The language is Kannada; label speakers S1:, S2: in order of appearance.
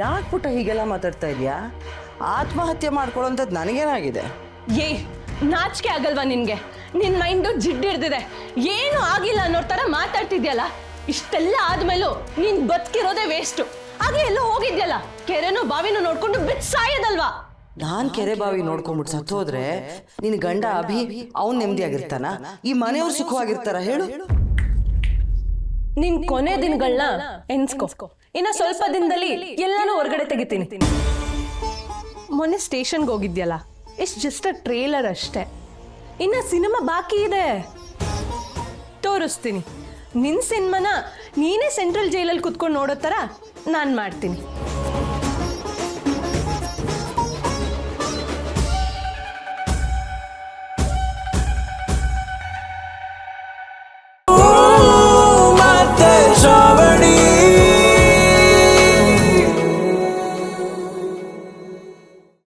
S1: ಯಾಕೆ ಪುಟ್ಟ ಹೀಗೆಲ್ಲ ಮಾತಾಡ್ತಾ ಇದೆಯಾ? ಆತ್ಮಹತ್ಯೆ ಮಾಡ್ಕೊಳ್ಳೋಂಥದ್ದು ನನಗೇನಾಗಿದೆ?
S2: ಏಯ್ ನಾಚಿಕೆ ಆಗಲ್ವಾ ನಿನ್ಗೆ? ನಿನ್ ಮೈಂಡು ಜಿಡ್ ಹಿಡ್ದಿದೆ. ಏನು ಆಗಿಲ್ಲ ಅನ್ನೋ ಥರ ಮಾತಾಡ್ತಿದ್ಯಲ್ಲ? ಇಷ್ಟೆಲ್ಲ ಆದ್ಮೇಲೂ ನೀನ್ ಬದುಕಿರೋದೇ ವೇಸ್ಟು ಹಾಗೆ ಎಲ್ಲೋ ಹೋಗಿದ್ಯಲ್ಲ? ಕೆರೆನೋ ಬಾವಿನೋ ನೋಡ್ಕೊಂಡು ಬಿತ್ ಸಾಯೋದಲ್ವಾ?
S1: ನಾನ್ ಕೆರೆ ಬಾವಿ ನೋಡ್ಕೊಂಡ್ಬಿಟ್ಟು ಸತ್ತು ಹೋದ್ರೆ ನಿನ್ ಗಂಡ ಅಭಿ ಅವ್ನ್ ನೆಮ್ಮದಿಯಾಗಿರ್ತಾನ ಈ ಮನೆಯವ್ರು ಸುಖವಾಗಿರ್ತಾರ ಹೇಳು.
S2: ನಿನ್ ಕೊನೆ ದಿನಗಳನ್ನ ಎನ್ಸ್ಕೋ. ಇನ್ನ ಸ್ವಲ್ಪ ದಿನದಲ್ಲಿ ಹೊರಗಡೆ ತೆಗಿತೀನಿ. ಮೊನ್ನೆ ಸ್ಟೇಷನ್ಗೆ ಹೋಗಿದ್ಯಲ್ಲ ಇಷ್ಟ್ ಜಸ್ಟ್ ಅ ಟ್ರೇಲರ್ ಅಷ್ಟೇ. ಇನ್ನ ಸಿನಿಮಾ ಬಾಕಿ ಇದೆ. ತೋರಿಸ್ತೀನಿ. ನಿನ್ ಸಿನಿಮಾನ ನೀನೇ ಸೆಂಟ್ರಲ್ ಜೈಲಲ್ಲಿ ಕುತ್ಕೊಂಡು ನೋಡೋ ಥರ ನಾನು ಮಾಡ್ತೀನಿ.